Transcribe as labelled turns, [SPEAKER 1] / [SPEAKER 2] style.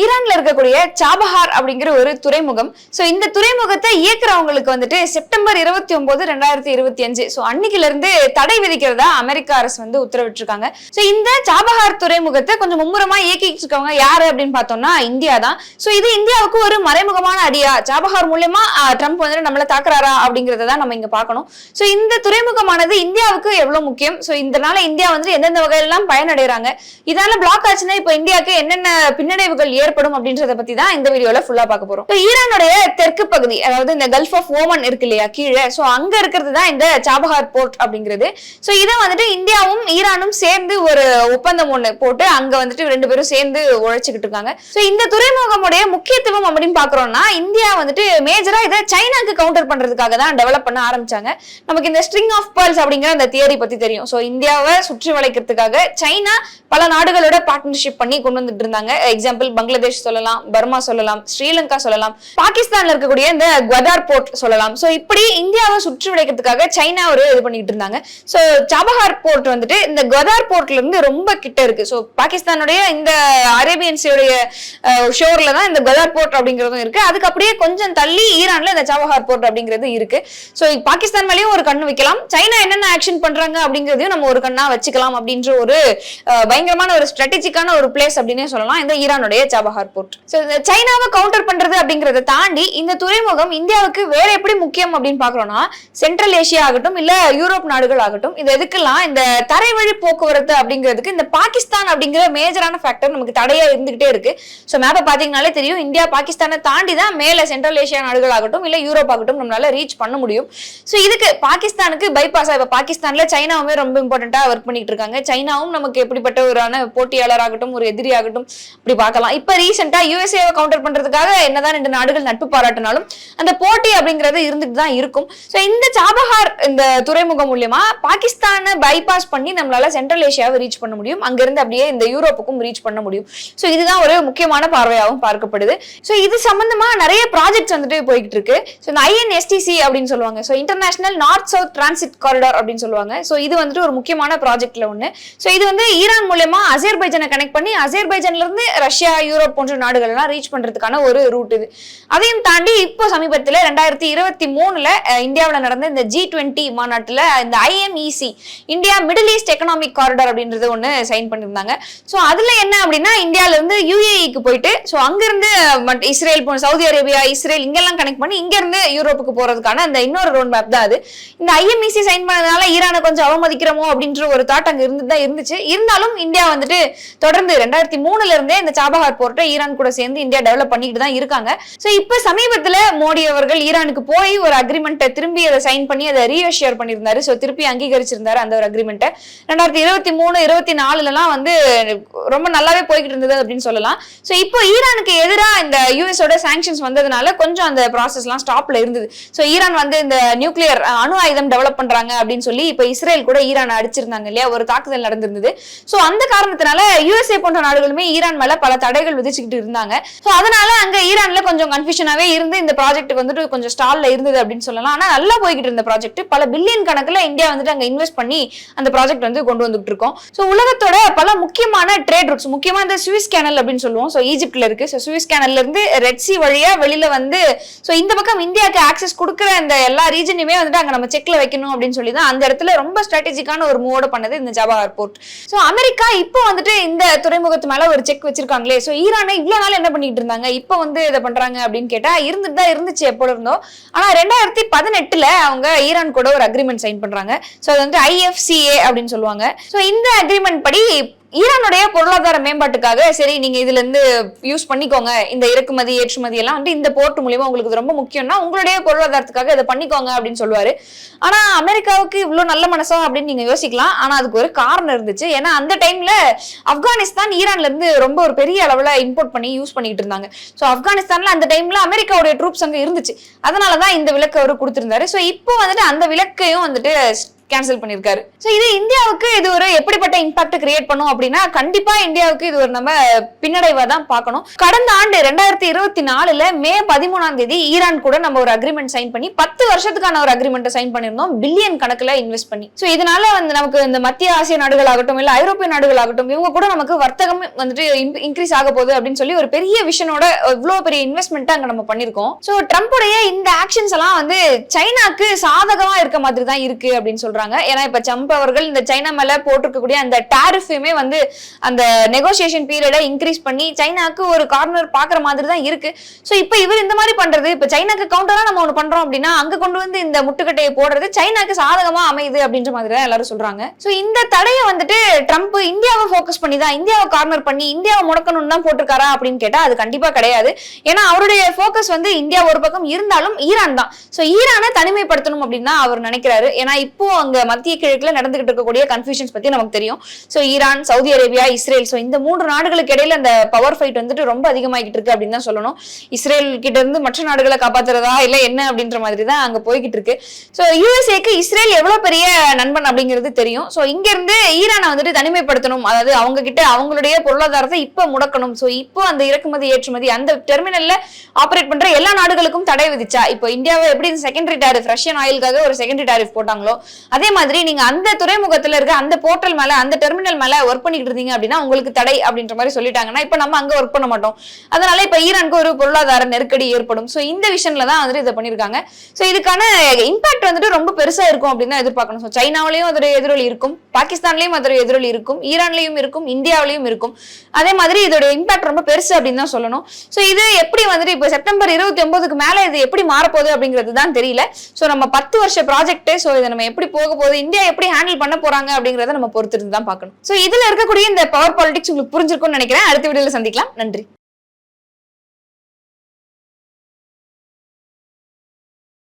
[SPEAKER 1] ஈரான்ல இருக்கக்கூடிய சாபஹார் அப்படிங்கிற ஒரு துறைமுகம். ஸோ இந்த துறைமுகத்தை இயக்குறவங்களுக்கு வந்துட்டு செப்டம்பர் இருபத்தி ஒன்பது ரெண்டாயிரத்தி இருபத்தி அஞ்சு ஸோ அன்னைக்குல இருந்து தடை விதிக்கிறதா அமெரிக்க அரசு வந்து உத்தரவிட்டிருக்காங்க. ஸோ இந்த சாபஹார் துறைமுகத்தை கொஞ்சம் மும்முரமா இயக்கிட்டு இருக்கவங்க யாரு அப்படின்னு பார்த்தோம்னா இந்தியா தான். ஸோ இது இந்தியாவுக்கு ஒரு மறைமுகமான அடியா. சாபஹார் மூலியமா ட்ரம்ப் வந்துட்டு நம்மள தாக்குறாரா அப்படிங்கறத தான் நம்ம இங்க பார்க்கணும். ஸோ இந்த துறைமுகமானது இந்தியாவுக்கு எவ்வளவு முக்கியம்? ஸோ இதனால இந்தியா வந்து எந்தெந்த வகையிலாம் பயனடைறாங்க? இதனால பிளாக் ஆச்சுன்னா இப்போ இந்தியாவுக்கு என்னென்ன பின்னடைவுகள் ஏற்படும் அப்படின்றத பத்தி தான் இந்த வீடியோல ஃபுல்லா பார்க்க போறோம். ஈரானுடைய தெற்கு பகுதி அதாவது இந்த கல்ஃப் ஆஃப் ஓமன் இருக்கு இல்லையா கீழே சோ அங்க இருக்கிறது தான் இந்த சாபஹார் போர்ட் அப்படிங்கிறது. சோ இதை வந்துட்டு இந்தியாவும் ஈரானும் சேர்ந்து ஒரு ஒப்பந்தம் ஒண்ணு போட்டு அங்க வந்துட்டு ரெண்டு பேரும் சேர்ந்து உழைச்சிக்கிட்டு இருக்காங்க. சோ இந்த துறைமுகமுடைய முக்கியத்துவம் அப்படின்னு பாக்குறோம்னா இந்தியா வந்துட்டு மேஜரா இதை சைனாக்கு கவுண்டர் பண்றதுக்காக தான் டெவலப் பண்ண ஆரம்பிச்சாங்க. நமக்கு இந்த ஸ்ட்ரிங் ஆஃப் பேர்ல்ஸ் அப்படிங்கிற அந்த தியரி பத்தி தெரியும். சோ இந்தியாவை சுற்றி வளைக்கிறதுக்காக சைனா பல நாடுகளோட பார்ட்னர்ஷிப் பண்ணி கொண்டு வந்துட்டு இருந்தாங்க. எக்ஸாம்பிள் பங்களாதேஷ் சொல்லலாம் பர்மா சொல்லலாம் ஸ்ரீலங்கா சொல்லலாம் பாகிஸ்தான்ல இருக்கக்கூடிய இந்த குவதார் போர்ட் சொல்லலாம். சோ இப்படி இந்தியாவை சுற்றி வளைக்கிறதுக்காக சைனா ஒரு இது பண்ணிட்டு இருந்தாங்க. சோ சபஹார் போர்ட் வந்துட்டு இந்த குவதார் போர்ட்ல இருந்து ரொம்ப கிட்ட இருக்கு. ஸோ பாகிஸ்தானுடைய இந்த அரேபியன்ஸோடைய ஷோர்ல தான் இந்த குவதார் போர்ட் அப்படிங்கிறதும் இருக்கு. அதுக்கு அப்படியே கொஞ்சம் தள்ளி ஈரான்ல இந்த சபஹார் போர்ட் அப்படிங்கிறது இருக்கு. ஸோ பாகிஸ்தான் மேலயும் ஒரு கண்ணு வைக்கலாம். சைனா என்னென்ன ஆக்ஷன் பண்றாங்க அப்படிங்கிறதையும் நம்ம ஒரு கண்ணா வச்சுக்கலாம் அப்படின்ற ஒரு பயங்கரமான ஒரு ஸ்ட்ராட்டஜிக்கான ஒரு பிளேஸ் அப்படின்னே சொல்லலாம். இந்த ஈரானுடைய சாபஹார் போர்ட் ஸோ சைனாவை கவுண்டர் பண்றது அப்படிங்கறத தாண்டி இந்த துறைமுகம் இந்தியாவுக்கு வேற எப்படி முக்கியம் அப்படின்னு பாக்குறோம்னா சென்ட்ரல் ஏசியா ஆகட்டும் இல்ல யூரோப் நாடுகள் ஆகட்டும் இது எதுக்கெல்லாம் இந்த தரைவழி போக்குவரத்து அப்படிங்கிறதுக்கு இந்த பாகிஸ்தான் அப்படிங்கிற மேஜரான ஃபேக்டர் நமக்கு தடையா இருந்துகிட்டே இருக்கு. ஸோ மேப்பை பாத்தீங்கனாலே தெரியும் இந்தியா பாகிஸ்தானை தாண்டி தான் மேல சென்ட்ரல் ஏசியா நாடுகள் ஆகட்டும் இல்ல யூரோப் ஆகட்டும் நம்மளால ரீச் பண்ண முடியும். ஸோ இதுக்கு பாகிஸ்தானுக்கு பைபாஸா இப்ப பாகிஸ்தான்ல சைனாவுமே ரொம்ப இம்பார்ட்டண்டா ஒர்க் பண்ணிட்டு இருக்காங்க. சைனாவும் நமக்கு எப்படிப்பட்ட ஒரு போட்டியாளர் ஆகட்டும் ஒரு எதிரி ஆகட்டும் இப்படி பார்க்கலாம். இப்ப ரீசெண்டா யூஎஸ்ஏவை கவுண்டர் பண்றதுக்காக என்னதான் ரெண்டு நாடுகள் நட்பு பாராட்டினாலும் அந்த போட்டி அப்படிங்கிறது இருந்துட்டு தான் இருக்கும். ஸோ இந்த சாபஹார் இந்த துறைமுகம் மூலியமா பாகிஸ்தானை பைபாஸ் பண்ணி நம்மளால சென்ட்ரல் ஏஷியாவை ரீச் பண்ண முடியும். அங்கிருந்து அப்படியே இந்த யூரோப்புக்கும் ரீச் பண்ண முடியும். ஸோ இதுதான் ஒரு முக்கியமான பார்வையாகவும் பார்க்கப்படுது. ஸோ இது சம்பந்தமா நிறைய ப்ராஜெக்ட்ஸ் வந்துட்டு போய்கிட்டு இருக்கு. ஸோ இந்த ஐஎன்எஸ்டிசி அப்படின்னு சொல்லுவாங்க. So international north south transit corridor அப்படின்னு சொல்லுவாங்க. ஸோ இது வந்துட்டு ஒரு முக்கியமான ப்ராஜெக்ட்ல ஒன்று ஸோ இது வந்து ஈரான் மூலயமா அசேர்பைஜனை கனெக்ட் பண்ணி அசேர்பைஜன்ல இருந்து ரஷ்யா யூரோப் போன்ற நாடுகள்லாம் ரீச் பண்றதுக்கான ஒரு ரூட் இது. அதையும் தாண்டி இப்போ சமீபத்தில் ரெண்டாயிரத்தி இருபத்தி மூணுல இந்தியாவில் நடந்த இந்த ஜி டுவெண்ட்டி மாநாட்டில் இந்த IMEC India Middle East economic corridor அப்படின்றது ஒன்று சைன் பண்ணியிருந்தாங்க. ஸோ அதுல என்ன அப்படின்னா இந்தியாவிலேருந்து யூஏஇக்கு போயிட்டு ஸோ அங்கிருந்து இஸ்ரேல் போன சவுதி அரேபியா இஸ்ரேல் இங்கெல்லாம் கனெக்ட் பண்ணி இங்கேருந்து யூரோப்புக்கு போறதுக்கான அந்த இன்னொரு ரோட் மேப் தான் அது. இந்த ஐஎம்இசி சைன் பண்ணதுனால ஈரானை கொஞ்சம் அவமதிக்கிறோமோ அப்படின்ற ஒரு தாட் அங்க இருந்து தான் இருந்துச்சு. இருந்தாலும் இந்தியா வந்துட்டு தொடர்ந்து ரெண்டாயிரத்தி மூணுல இருந்தே இந்த சாபஹார் போர் போர்ட்டை ஈரான் கூட சேர்ந்து இந்தியா டெவலப் பண்ணிட்டு தான் இருக்காங்க. ஸோ இப்ப சமீபத்துல மோடி அவர்கள் ஈரானுக்கு போய் ஒரு அக்ரிமெண்ட்டை திரும்பி அதை சைன் பண்ணி அதை ரீஅஷ்யூர் பண்ணியிருந்தாரு. ஸோ திருப்பி அங்கீகரிச்சிருந்தாரு அந்த ஒரு அக்ரிமெண்ட்டை ரெண்டாயிரத்தி இருபத்தி மூணு இருபத்தி நாலுலலாம் வந்து ரொம்ப நல்லாவே போய்கிட்டு இருந்தது அப்படின்னு சொல்லலாம். ஸோ இப்போ ஈரானுக்கு எதிராக இந்த யூஎஸோட சாங்ஷன்ஸ் வந்ததுனால கொஞ்சம் அந்த ப்ராசஸ்லாம் ஸ்டாப்ல இருந்தது. ஸோ ஈரான் வந்து இந்த நியூக்ளியர் அணு ஆயுதம் டெவலப் பண்றாங்க அப்படின்னு சொல்லி இப்போ இஸ்ரேல் கூட ஈரான் அடிச்சிருந்தாங்க இல்லையா? ஒரு தாக்குதல் நடந்திருந்தது. ஸோ அந்த காரணத்தினால யூஎஸ்ஏ போன்ற நாடுகளுமே ஈரான் மேல பல தடைகள் விதிச்சுக்கிட்டு இருந்தாங்க. ஸோ அதனால அங்க ஈரான்ல கொஞ்சம் கன்ஃபியூஷனாவே இருந்து இந்த ப்ராஜெக்ட் வந்துட்டு கொஞ்சம் ஸ்டால்ல இருந்தது அப்படின்னு சொல்லலாம். ஆனா நல்லா போய்கிட்டு இருந்த ப்ராஜெக்ட் பல பில்லியன் கணக்குல இந்தியா வந்துட்டு அங்க இன்வெஸ்ட் பண்ணி அந்த ப்ராஜெக்ட் வந்து கொண்டு வந்துட்டு இருக்கோம். ஸோ உலகத்தோட பல முக்கியமான ட்ரேட் ரூட்ஸ் முக்கியமா இந்த சுவிஸ் கேனல் அப்படின்னு சொல்லுவோம். ஸோ ஈஜிப்ட்ல இருக்கு. ஸோ சுவிஸ் கேனல்ல இருந்து ரெட் சி வழியா வெளியில வந்து ஸோ இந்த பக்கம் இந்தியாவுக்கு ஆக்சஸ் கொடுக்குற இந்த எல்லா ரீஜனையுமே வந்துட்டு அங்க நம்ம செக்ல வைக்கணும் அப்படின்னு சொல்லி தான் அந்த இடத்துல ரொம்ப ஸ்ட்ராட்டஜிக்கான ஒரு மூவோட பண்ணது இந்த ஜபா ஏர்போர்ட் ஸோ அமெரிக்கா இப்போ வந்துட்டு இந்த துறைமுகத்து மேல ஒரு செக் வச்சிருக்காங்களே. ஸோ ஈரானை இவ்வளவு நாள் என்ன பண்ணிட்டு இருந்தாங்க? இப்ப வந்து இதை பண்றாங்க அப்படின்னு கேட்டா இருந்துட்டு தான் இருந்துச்சு எப்போ இருந்தோம். ஆனா ரெண்டாயிரத்தி பதினெட்டுல அவங்க ஈரான் கூட ஒரு அக்ரிமெண்ட் சைன் பண்றாங்க. ஸோ அது வந்து ஐஎஃப்சிஏ அப்படின்னு சொல்லுவாங்க. ஸோ இந்த அக்ரிமெண்ட் படி ஈரானுடைய பொருளாதார மேம்பாட்டுக்காக சரி நீங்க இதுல இருந்து யூஸ் பண்ணிக்கோங்க இந்த இறக்குமதி ஏற்றுமதி எல்லாம் வந்து இந்த போர்ட் மூலியமா உங்களுக்கு ரொம்ப முக்கியம்னா உங்களுடைய பொருளாதாரத்துக்காக இதை பண்ணிக்கோங்க அப்படின்னு சொல்லுவாரு. ஆனா அமெரிக்காவுக்கு இவ்வளவு நல்ல மனசா அப்படின்னு நீங்க யோசிக்கலாம். ஆனா அதுக்கு ஒரு காரணம் இருந்துச்சு. ஏன்னா அந்த டைம்ல ஆப்கானிஸ்தான் ஈரான்ல இருந்து ரொம்ப ஒரு பெரிய அளவுல இம்போர்ட் பண்ணி யூஸ் பண்ணிட்டு இருந்தாங்க. ஸோ ஆப்கானிஸ்தான்ல அந்த டைம்ல அமெரிக்காவுடைய ட்ரூப்ஸ் அங்க இருந்துச்சு. அதனாலதான் இந்த விளக்கு அவர் கொடுத்திருந்தாரு. ஸோ இப்போ வந்துட்டு அந்த விளக்கையும் வந்துட்டு கேன்சல் பண்ணியிருக்காரு. ஸோ இது இந்தியாவுக்கு இது ஒரு எப்படிப்பட்ட இம்பாக்ட் கிரியேட் பண்ணும் அப்படின்னா கண்டிப்பா இந்தியாவுக்கு இது ஒரு நம்ம பின்னடைவா தான் பார்க்கணும். கடந்த ஆண்டு ரெண்டாயிரத்தி இருபத்தி நாலுல மே பதிமூணாம் தேதி ஈரான் கூட நம்ம ஒரு அக்ரிமெண்ட் சைன் பண்ணி பத்து வருஷத்துக்கான ஒரு அக்ரிமெண்ட் சைன் பண்ணிருந்தோம் பில்லியன் கணக்குல இன்வெஸ்ட் பண்ணி. ஸோ இதனால வந்து நமக்கு இந்த மத்திய ஆசிய நாடுகள் ஆகட்டும் இல்ல ஐரோப்பிய நாடுகள் ஆகட்டும் இவங்க கூட நமக்கு வர்த்தகம் வந்துட்டு இன்க்ரீஸ் ஆக போகுது அப்படின்னு சொல்லி ஒரு பெரிய விஷனோட இவ்வளவு பெரிய இன்வெஸ்ட்மெண்ட் அங்க நம்ம பண்ணிருக்கோம் ஸோ ட்ரம்ப்புடைய இந்த ஆக்ஷன்ஸ் எல்லாம் வந்து சைனாக்கு சாதகமா இருக்க மாதிரி தான் இருக்கு அப்படின்னு சொல்றாங்க. ஏன்னா இப்ப ட்ரம்ப் அவர்கள் இந்த சைனா மேல போட்டிருக்கக்கூடிய அந்த டேரிஃபையுமே வந்து அந்த நெகோசியேஷன் பீரியடை இன்க்ரீஸ் பண்ணி சைனாக்கு ஒரு கார்னர் பாக்குற மாதிரி தான் இருக்கு. சோ இப்ப இவர் இந்த மாதிரி பண்றது இப்ப சைனாக்கு கவுண்டரா நம்ம ஒண்ணு பண்றோம் அப்படின்னா அங்க கொண்டு வந்து இந்த முட்டுக்கட்டையை போடுறது சைனாக்கு சாதகமா அமையுது அப்படின்ற மாதிரி தான் எல்லாரும் சொல்றாங்க. சோ இந்த தடையை வந்துட்டு ட்ரம்ப் இந்தியாவை ஃபோக்கஸ் பண்ணி தான் இந்தியாவை கார்னர் பண்ணி இந்தியாவை முடக்கணும்னு தான் போட்டிருக்காரா அப்படின்னு கேட்டா அது கண்டிப்பா கிடையாது. ஏன்னா அவருடைய ஃபோக்கஸ் வந்து இந்தியா ஒரு பக்கம் இருந்தாலும் ஈரான் தான். சோ ஈரானை தனிமைப்படுத்தணும் அப்படின்னு தான் அவர் நினைக்கிறாரு. ஏன்னா இப்போ அங்க மத்திய கிழக்குல நடந்துகிட்டு இருக்கக்கூடிய கன்ஃபியூஷன்ஸ் பத்தி நமக்கு தெரியும். So Iran Saudi Arabia Israel. So இந்த மூன்று நாடுகளுக்கு இடையில அந்த பவர் ஃபைட் வந்துட்டு ரொம்ப அதிகமாகிட்டு இருக்கு அப்படின்னு தான் சொல்லணும். இஸ்ரேல் கிட்ட இருந்து மற்ற நாடுகளை காப்பாத்துறதா இல்ல என்ன அப்படின்ற மாதிரி தான் அங்க போய்கிட்டு இருக்கு. சோ யூஎஸ்ஏக்கு இஸ்ரேல் எவ்வளவு பெரிய நண்பன் அப்படிங்கிறது தெரியும். சோ இங்க இருந்து ஈரானை வந்துட்டு தனிமைப்படுத்தணும். அதாவது அவங்க கிட்ட அவங்களுடைய பொருளாதாரத்தை இப்ப முடக்கணும். சோ இப்போ அந்த இறக்குமதி ஏற்றுமதி அந்த டெர்மினல்ல ஆபரேட் பண்ற எல்லா நாடுகளுக்கும் தடை விதிச்சா இப்போ இந்தியாவை எப்படி செகண்டரி டாரிஃப் ரஷ்யன் ஆயிலுக்காக ஒரு செகண்டரி டாரிஃப் போட்டாங்களோ அதே மாதிரி நீங்க அந்த துறைமுகத்துல இருக்க அந்த போர்ட்டல் மேல அந்த டெர்மினல் மேல ஒர்க் பண்ணிட்டு இருந்தீங்க அப்படின்னா உங்களுக்கு தடை அப்படின்ற மாதிரி சொல்லிட்டாங்கன்னா இப்ப நம்ம அங்க ஒர்க் பண்ண மாட்டோம். அதனால இப்ப ஈரானுக்கு ஒரு பொருளாதார நெருக்கடி ஏற்படும். சோ இந்த விஷயம்ல தான் வந்துட்டு இதை பண்ணிருக்காங்க சோ இதுக்கான இம்பாக்ட் வந்துட்டு ரொம்ப பெருசா இருக்கும் அப்படின்னு தான் எதிர்பார்க்கணும். ஸோ சைனாவிலையும் அதோட எதிரொலி இருக்கும். பாகிஸ்தான்லயும் அதோட எதிரொலி இருக்கும். ஈரான்லயும் இருக்கும். இந்தியாவிலையும் இருக்கும். அதே மாதிரி இதோட இம்பாக்ட் ரொம்ப பெருசு அப்படின்னு தான் சொல்லணும். ஸோ இது எப்படி வந்துட்டு இப்போ செப்டம்பர் இருபத்தி ஒன்பதுக்கு மேல இது எப்படி மாறப்போகுது அப்படிங்கிறது தான் தெரியல. ஸோ நம்ம பத்து வருஷ ப்ராஜெக்ட் ஸோ இதை நம்ம எப்படி போக போகுது. இந்தியா எப்படி ஹேண்டில் பண்ண போறாங்க அப்படிங்கறத நம்ம பொறுத்திருந்து தான் பார்க்கணும். ஸோ இதுல இருக்கக்கூடிய இந்த பவர் பாலிடிக்ஸ் உங்களுக்கு புரிஞ்சிருக்கும்னு நினைக்கிறேன். அடுத்த வீடியோல சந்திக்கலாம். நன்றி.